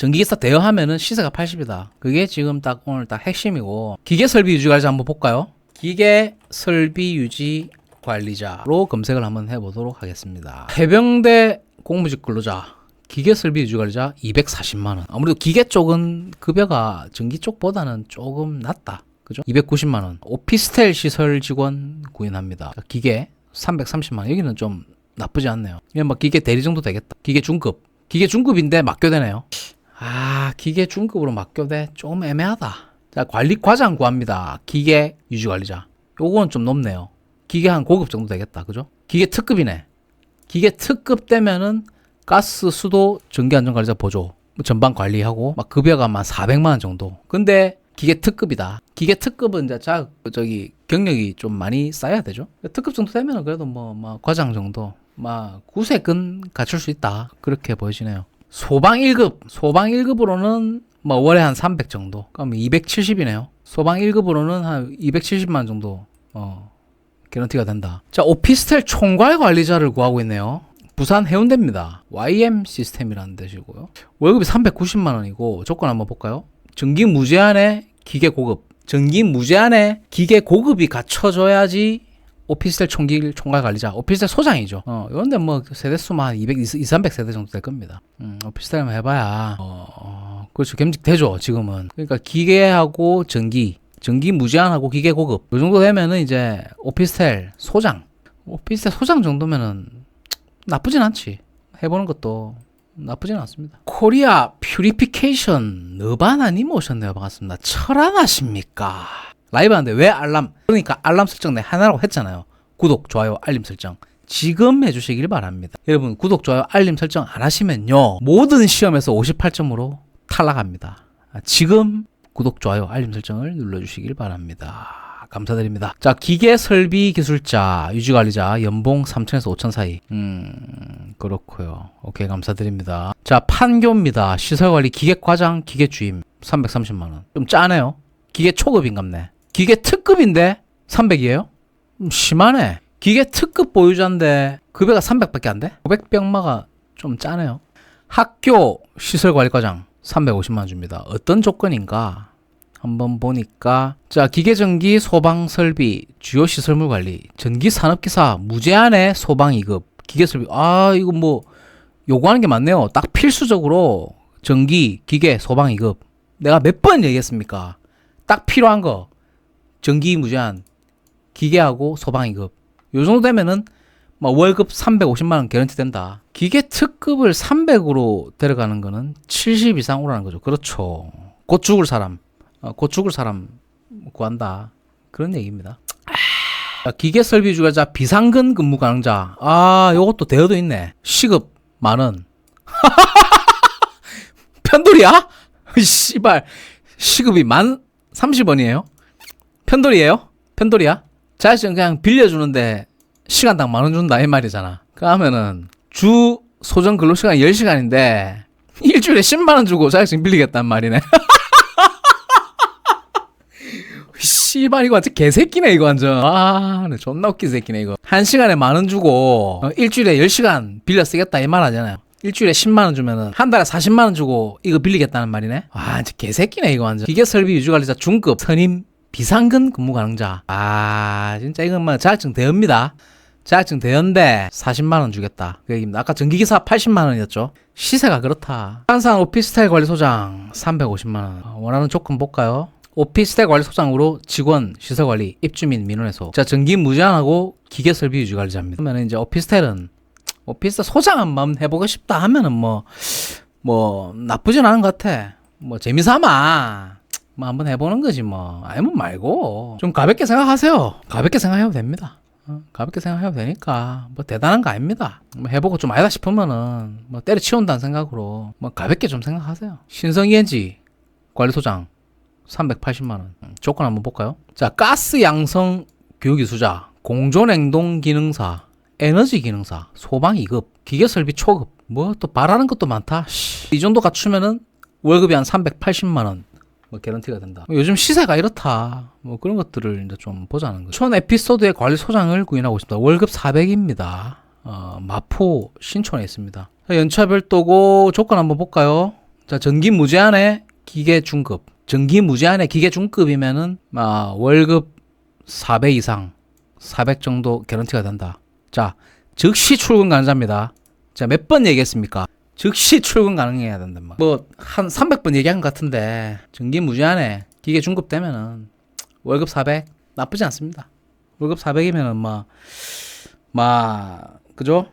전기기사 대여하면은 시세가 80이다. 그게 지금 딱 오늘 딱 핵심이고 기계 설비 유지 관리자 한번 볼까요? 기계 설비 유지 관리자로 검색을 한번 해보도록 하겠습니다. 해병대 공무직 근로자 기계 설비 유지 관리자 240만 원. 아무래도 기계 쪽은 급여가 전기 쪽보다는 조금 낮다. 그죠? 290만 원. 오피스텔 시설 직원 구인합니다. 기계 330만 원. 여기는 좀 나쁘지 않네요. 이게 뭐 기계 대리 정도 되겠다. 기계 중급. 기계 중급인데 맡겨되네요. 아, 기계 중급으로 맡겨대 좀 애매하다. 자, 관리 과장 구합니다. 기계 유지 관리자. 요거는 좀 높네요. 기계 한 고급 정도 되겠다. 그죠? 기계 특급이네. 기계 특급 되면은 가스, 수도, 전기 안전 관리자 보조 뭐 전반 관리하고 막 급여가 한 400만 원 정도. 근데 기계 특급이다. 기계 특급은 이제 자 저기 경력이 좀 많이 쌓여야 되죠. 특급 정도 되면은 그래도 뭐, 막 과장 정도, 막 구세근 갖출 수 있다. 그렇게 보여지네요. 소방 1급, 소방 1급으로는 뭐 월에 한 300 정도. 그럼 270이네요. 소방 1급으로는 한 270만 정도. 어. 개런티가 된다. 자, 오피스텔 총괄 관리자를 구하고 있네요. 부산 해운대입니다. YM 시스템이라는 데시고요. 월급이 390만 원이고 조건 한번 볼까요? 전기 무제한의 기계 고급. 전기 무제한의 기계 고급이 갖춰져야지 오피스텔 총기 총괄 관리자, 오피스텔 소장이죠. 어, 이런데 뭐 세대 수만 한 200, 200, 300 세대 정도 될 겁니다. 음, 오피스텔만 해봐야 어, 어, 그렇죠. 겸직 되죠. 지금은. 그러니까 기계하고 전기, 전기 무제한하고 기계 고급. 이 정도 되면은 이제 오피스텔 소장, 오피스텔 소장 정도면은 나쁘진 않지. 해보는 것도 나쁘진 않습니다. 코리아 퓨리피케이션 너바나님 오셨네요. 반갑습니다. 철안하십니까? 라이브 하는데 왜 알람? 그러니까 알람 설정 내 하나라고 했잖아요. 구독, 좋아요, 알림 설정. 지금 해주시길 바랍니다. 여러분 구독, 좋아요, 알림 설정 안 하시면요. 모든 시험에서 58점으로 탈락합니다. 아, 지금 구독, 좋아요, 알림 설정을 눌러주시길 바랍니다. 감사드립니다. 자, 기계 설비 기술자, 유지 관리자, 연봉 3천에서 5천 사이. 음, 그렇고요 오케이, 감사드립니다. 자, 판교입니다. 시설 관리 기계 과장, 기계 주임 330만 원. 좀 짜네요. 기계 초급인갑네. 기계 특급인데 300이에요? 음, 심하네. 기계 특급 보유자인데 급여가 300밖에 안 돼? 500병마가 좀 짜네요. 학교 시설관리과장 350만 원 줍니다. 어떤 조건인가? 한번 보니까 자 기계전기 소방설비 주요 시설물 관리 전기산업기사 무제한의 소방 2급 기계설비 아 이거 뭐 요구하는 게 많네요 딱 필수적으로 전기 기계 소방 2급 내가 몇 번 얘기했습니까 딱 필요한 거 전기 무제한 기계하고 소방 2급 요 정도 되면은 뭐 월급 350만 원 개런티 된다 기계 특급을 300으로 데려가는 거는 70 이상 오라는 거죠 그렇죠 곧 죽을 사람 어, 곧 죽을 사람 구한다. 그런 얘기입니다. 자, 기계 설비 주가자 비상근 근무 가능자. 아, 요것도 대여도 있네. 시급 만 원. 편돌이야? 씨발. 시급이 만 30원이에요? 편돌이에요? 편돌이야? 자식은 그냥 빌려주는데 시간당 만 원 준다 이 말이잖아. 그 하면은 주 소정 근로시간 10시간인데 일주일에 10만 원 주고 자격증 빌리겠단 말이네. 씨발 이거 완전 개새끼네 이거 완전 아 네, 존나 웃긴 새끼네 이거 한 시간에 만 원 주고 어, 일주일에 10시간 빌려 쓰겠다 이 말 하잖아요 일주일에 10만 원 주면은 한 달에 40만 원 주고 이거 빌리겠다는 말이네 아 진짜 개새끼네 이거 완전 기계 설비 유지관리자 중급 선임 비상근 근무 가능자. 아 진짜 이건 뭐 자격증 대여입니다. 자격증 대여인데 40만 원 주겠다. 그 얘기입니다. 아까 전기기사 80만 원이었죠. 시세가 그렇다. 한산 오피스텔 관리소장 350만 원. 원하는 조건 볼까요? 오피스텔 관리 소장으로 직원, 시설 관리, 입주민 민원에서. 자 전기 무제한하고 기계 설비 유지 관리자입니다. 그러면 이제 오피스텔은 오피스텔 소장 한번 해보고 싶다 하면은 뭐뭐 뭐 나쁘진 않은 것 같아. 뭐 재미삼아 뭐 한번 해보는 거지 뭐 아니면 말고 좀 가볍게 생각하세요. 가볍게 생각해도 됩니다. 어, 가볍게 생각해도 되니까 뭐 대단한 거 아닙니다. 뭐 해보고 좀 아니다 싶으면은 뭐 때려치운다는 생각으로 뭐 가볍게 좀 생각하세요. 신성 ENG 관리소장 380만 원. 조건 한번 볼까요? 자, 가스 양성 교육이수자, 공조냉동 기능사, 에너지 기능사, 소방 2급, 기계 설비 초급. 뭐 또 바라는 것도 많다. 씨. 이 정도 갖추면은 월급이 한 380만 원. 뭐 개런티가 된다. 뭐 요즘 시세가 이렇다. 뭐 그런 것들을 이제 좀 보자는 거죠. 촌 에피소드의 관리 소장을 구인하고 있습니다. 월급 400입니다. 어, 마포 신촌에 있습니다. 연차 별도고 조건 한번 볼까요? 자, 전기 무제한의 기계 중급. 전기 무제한의 기계 중급이면은 아, 월급 400 이상, 400 정도 개런티가 된다. 자, 즉시 출근 가능자입니다. 자, 몇 번 얘기했습니까? 즉시 출근 가능해야 말. 뭐한 300번 얘기한 것 같은데 전기 무제한에 기계 중급 되면은 월급 400 나쁘지 않습니다. 월급 400이면은 막, 막 그죠?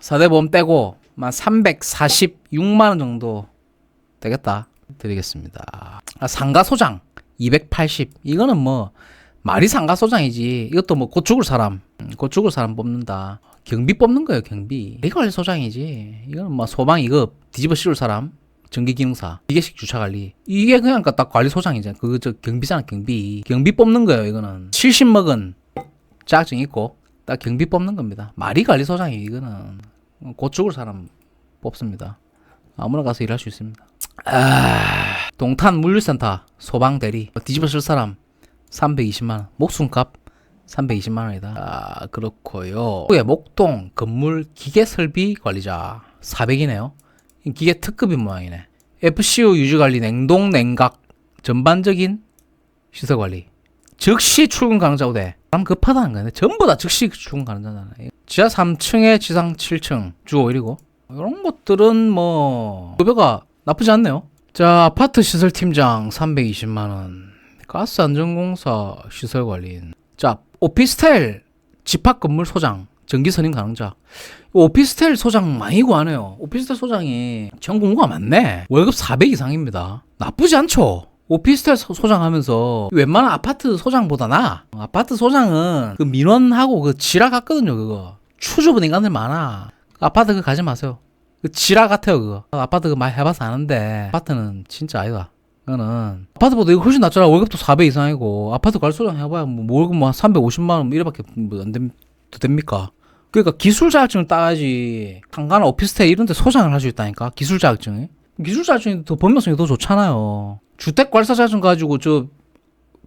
4대 보험 떼고 막 346만 원 정도 되겠다. 드리겠습니다. 아, 상가 소장 280 이거는 뭐 말이 상가 소장이지 이것도 뭐 곧 죽을 사람 음, 곧 죽을 사람 뽑는다 경비 뽑는 거예요 경비. 이걸 소장이지. 이거는 뭐 소방 이거 뒤집어 씌울 사람 전기기능사 기계식 주차관리. 이게 그냥 딱 관리 소장이잖아 그거 저 경비잖아 경비. 경비 뽑는 거예요 이거는. 70 먹은 자격증 있고 딱 경비 뽑는 겁니다. 말이 관리 소장이 이거는. 곧 죽을 사람 뽑습니다. 아무나 가서 일할 수 있습니다. 아, 동탄 물류센터 소방 대리. 뒤집어 쓸 사람 320만 원. 목숨값 320만 원이다. 아, 그렇고요. 후에 목동 건물 기계 설비 관리자 400이네요. 기계 특급인 모양이네. FCU 유지 관리 냉동 냉각 전반적인 시설 관리. 즉시 출근 가능자고 돼. 남 급하다는 거네. 전부 다 즉시 출근 가능자잖아. 지하 3층에 지상 7층 주 5일이고 이런 것들은 뭐 급여가 나쁘지 않네요. 자, 아파트 시설 팀장 320만 원. 가스 안전공사 시설 관리인. 자, 오피스텔 집합 건물 소장 정기 선임 가능자. 오피스텔 소장 많이 구하네요. 오피스텔 소장이 전공고가 많네. 월급 400 이상입니다. 나쁘지 않죠. 오피스텔 소- 소장하면서 웬만한 아파트 소장보다 나. 아파트 소장은 그 민원하고 그 지라 같거든요. 그거 추주분 인간들 많아. 아파트 그 가지 마세요. 그 지라 같아요. 그거 아파트 그 많이 해봐서 아는데 아파트는 진짜 아니다. 그거는 아파트보다 이거 훨씬 낫잖아. 월급도 4배 이상이고 아파트 관리소장 해봐야 뭐 월급 뭐 350만 원 이래밖에 뭐안 됩니까? 그러니까 기술 자격증을 따야지 상가나 오피스텔 이런 데 소장을 할 수 있다니까 기술 자격증이 기술 자격증이 더 범용성이 더 좋잖아요. 주택 관리사 자격증 가지고 저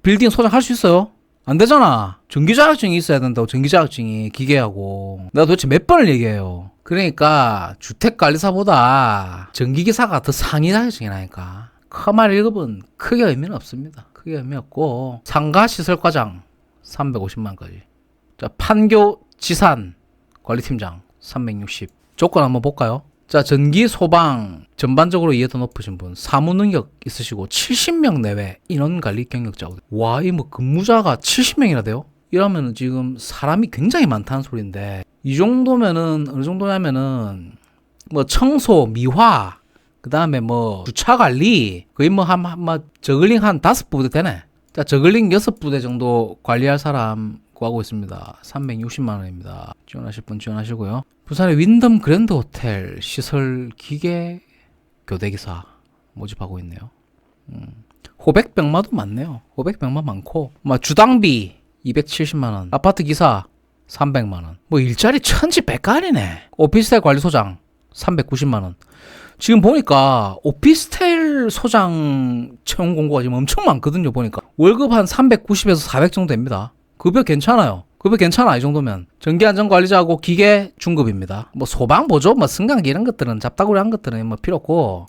빌딩 소장할 수 있어요? 안 되잖아. 전기 자격증이 있어야 된다고 전기 자격증이 기계하고 내가 도대체 몇 번을 얘기해요. 그러니까 주택 관리사보다 전기 기사가 더 상위 자격증이 나니까. 커말 1급은 크게 의미는 없습니다. 크게 의미 없고 상가 시설 과장 350만까지. 자, 판교 지산 관리팀장 360. 조건 한번 볼까요? 자, 전기 소방 전반적으로 이해도 높으신 분, 사무 능력 있으시고 70명 내외 인원 관리 경력자. 와, 이 뭐 근무자가 70명이나 돼요? 이러면은 지금 사람이 굉장히 많다는 소리인데 이 정도면은 어느 정도냐면은 뭐 청소, 미화, 그 다음에 뭐 주차 관리 거의 뭐한 뭐 저글링 한 다섯 부대 되네. 자 저글링 여섯 부대 정도 관리할 사람 구하고 있습니다. 360만 원입니다. 지원하실 분 지원하시고요. 부산의 윈덤 그랜드 호텔 시설 기계 교대 기사 모집하고 있네요. 음. 호백 병마도 많네요. 호백 병마 많고, 뭐 주당비 270만 원, 아파트 기사 300만 원, 뭐 일자리 천지 백갈이네. 오피스텔 관리소장 390만 원. 지금 보니까 오피스텔 소장 채용 공고가 지금 엄청 많거든요. 보니까 월급 한 390에서 400 정도 됩니다. 급여 괜찮아요. 급여 괜찮아 이 정도면 전기안전관리자하고 기계 중급입니다. 뭐 소방 보조, 뭐 승강기 이런 것들은 잡다구리 한 것들은 뭐 필요 없고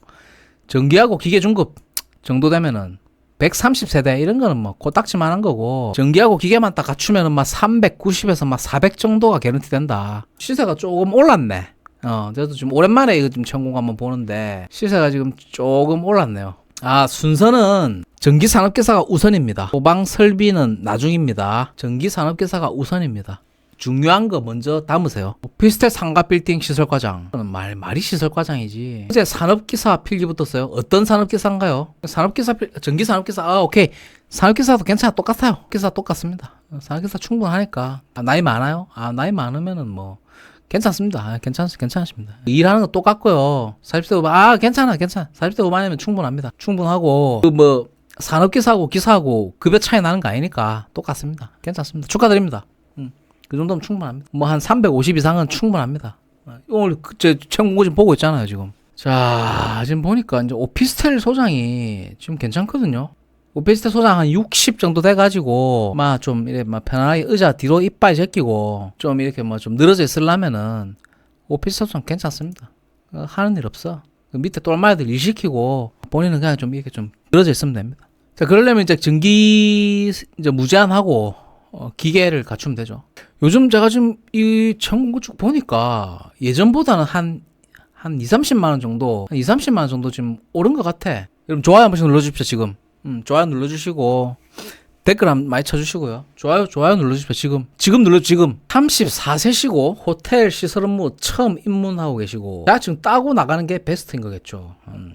전기하고 기계 중급 정도 되면은 130세대 이런 거는 뭐 코딱지만 한 거고 전기하고 기계만 딱 갖추면은 막 390에서 막 400 정도가 개런티 된다. 시세가 조금 올랐네. 어, 그래도 지금 오랜만에 이거 좀 전공 한번 보는데 시세가 지금 조금 올랐네요. 아, 순서는 전기산업기사가 우선입니다. 소방 설비는 나중입니다. 전기산업기사가 우선입니다. 중요한 거 먼저 담으세요. 오피스텔 상가 빌딩 시설과장. 는 말, 말이 시설과장이지. 이제 산업기사 필기 붙었어요. 어떤 산업기사인가요? 산업기사, 필- 전기산업기사, 아, 오케이. 산업기사도 괜찮아. 똑같아요. 기사 똑같습니다. 산업기사 충분하니까. 아, 나이 많아요? 아, 나이 많으면은 뭐. 괜찮습니다. 아, 괜찮, 괜찮으십니다. 일하는 거 똑같고요. 40대 후반, 아, 괜찮아, 괜찮아. 40대 후반이면 충분합니다. 충분하고, 그 뭐, 산업기사하고 기사하고 급여 차이 나는 거 아니니까 똑같습니다. 괜찮습니다. 축하드립니다. 음, 그 정도면 충분합니다. 뭐, 한 350 이상은 충분합니다. 아, 오늘, 그, 제, 공고 지금 보고 있잖아요, 지금. 자, 지금 보니까 이제 오피스텔 소장이 지금 괜찮거든요. 오피스텔 소장 한 60 정도 돼가지고 막 좀 이래 막 편안하게 의자 뒤로 이빨 제끼고 좀 이렇게 뭐 좀 늘어져 있으려면은 오피스텔 소장 괜찮습니다. 어, 하는 일 없어. 그 밑에 똘마이들 일 시키고 본인은 그냥 좀 이렇게 좀 늘어져 있으면 됩니다. 자, 그러려면 이제 전기 이제 무제한하고 어, 기계를 갖추면 되죠. 요즘 제가 지금 이 전국 쭉 보니까 예전보다는 한, 한 2, 30만 원 정도, 한 2, 30만 원 정도 지금 오른 것 같아. 여러분 좋아요 한 번씩 눌러주십시오, 지금. 음, 좋아요 눌러주시고, 댓글 한 많이 쳐주시고요. 좋아요, 좋아요 눌러주십시오, 지금. 지금 눌러, 지금. 34세시고, 호텔 시설 업무 처음 입문하고 계시고, 자격증 따고 나가는 게 베스트인 거겠죠. 음.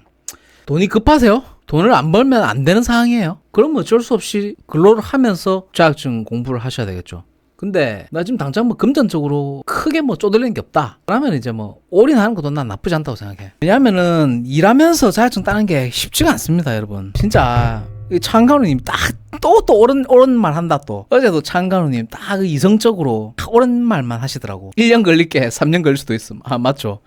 돈이 급하세요? 돈을 안 벌면 안 되는 상황이에요. 그럼 어쩔 수 없이 근로를 하면서 자격증 공부를 하셔야 되겠죠. 근데 나 지금 당장 뭐 금전적으로 크게 뭐 쪼들리는 게 없다. 그러면 이제 뭐 올인하는 것도 난 나쁘지 않다고 생각해. 왜냐면은 일하면서 자격증 따는 게 쉽지가 않습니다, 여러분. 진짜 이 창간호님 딱또또 옳은 옳은 말 한다 또 어제도 창간호님 딱그 이성적으로 딱 옳은 말만 하시더라고 1년 걸릴 게 3년 걸릴 수도 있음 아 맞죠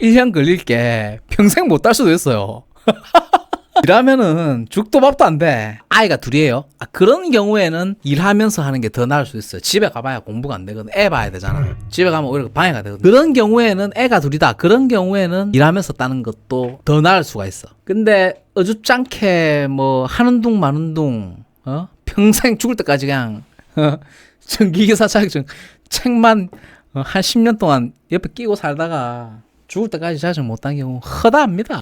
1년 걸릴 게 평생 못 딸 수도 있어요 일하면은 죽도 밥도 안 돼. 아이가 둘이에요. 아, 그런 경우에는 일하면서 하는 게 더 나을 수 있어요. 집에 가봐야 공부가 안 되거든. 애 봐야 되잖아. 집에 가면 오히려 방해가 되거든. 그런 경우에는 애가 둘이다. 그런 경우에는 일하면서 따는 것도 더 나을 수가 있어. 근데 어줍잖게 뭐 하는 둥 마는 둥, 어? 평생 죽을 때까지 그냥, 어? 전기기사 자격증 책만 어, 한 10년 동안 옆에 끼고 살다가 죽을 때까지 자격증 못딴 경우 허다합니다.